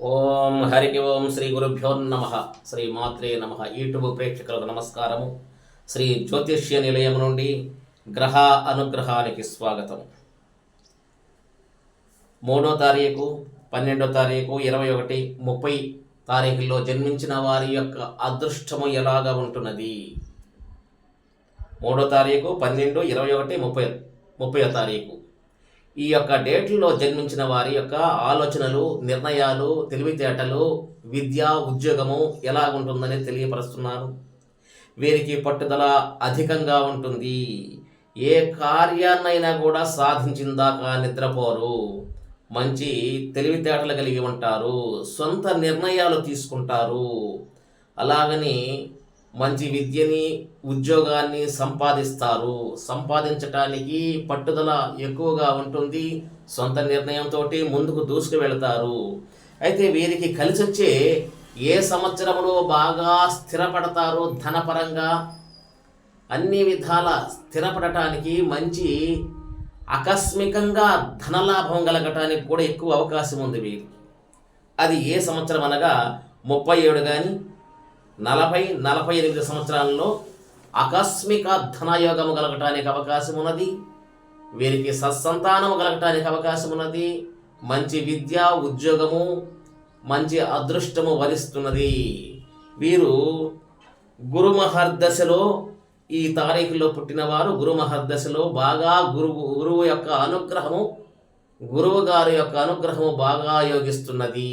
ఓం హరికి ఓం శ్రీ గురుభ్యో నమ. శ్రీ మాత్రే నమ. యూట్యూబ్ ప్రేక్షకులకు నమస్కారము. శ్రీ జ్యోతిష్య నిలయం నుండి గ్రహ అనుగ్రహానికి స్వాగతం. మూడో తారీఖు పన్నెండో తారీఖు ఇరవై ఒకటి ముప్పై తారీఖుల్లో జన్మించిన వారి యొక్క అదృష్టము ఎలాగా ఉంటున్నది? మూడో తారీఖు పన్నెండు ఇరవై ఒకటి ముప్పై ముప్పై తారీఖు. ఈ యొక్క డేట్లలో జన్మించిన వారి యొక్క ఆలోచనలు నిర్ణయాలు తెలివితేటలు విద్య ఉద్యోగము ఎలా ఉంటుందని తెలియపరుస్తున్నాను వీరికి పట్టుదల అధికంగా ఉంటుంది. ఏ కార్యాన్నైనా కూడా సాధించిందాకా నిద్రపోరు. మంచి తెలివితేటలు కలిగి ఉంటారు. సొంత నిర్ణయాలు తీసుకుంటారు. అలాగని మంచి విద్యని ఉద్యోగాన్ని సంపాదిస్తారు. సంపాదించటానికి పట్టుదల ఎక్కువగా ఉంటుంది. సొంత నిర్ణయంతో ముందుకు దూసుకు వెళతారు. అయితే వీరికి కలిసి వచ్చే ఏ సంవత్సరంలో బాగా స్థిరపడతారో ధనపరంగా అన్ని విధాల స్థిరపడటానికి మంచి ఆకస్మికంగా ధనలాభం కలగటానికి కూడా ఎక్కువ అవకాశం ఉంది వీరికి. అది ఏ సంవత్సరం అనగా ముప్పై ఏడు కానీ నలభై నలభై ఎనిమిది సంవత్సరాలలో ఆకస్మిక ధనయోగము కలగటానికి అవకాశం ఉన్నది. వీరికి సత్సంతానము కలగటానికి అవకాశం ఉన్నది. మంచి విద్య ఉద్యోగము మంచి అదృష్టము వరిస్తున్నది. వీరు గురుమహర్దశలో ఈ తారీఖులో పుట్టినవారు. గురుమహర్దశలో బాగా గురువు గురువు యొక్క అనుగ్రహము గురువు గారి యొక్క అనుగ్రహము బాగా యోగిస్తున్నది.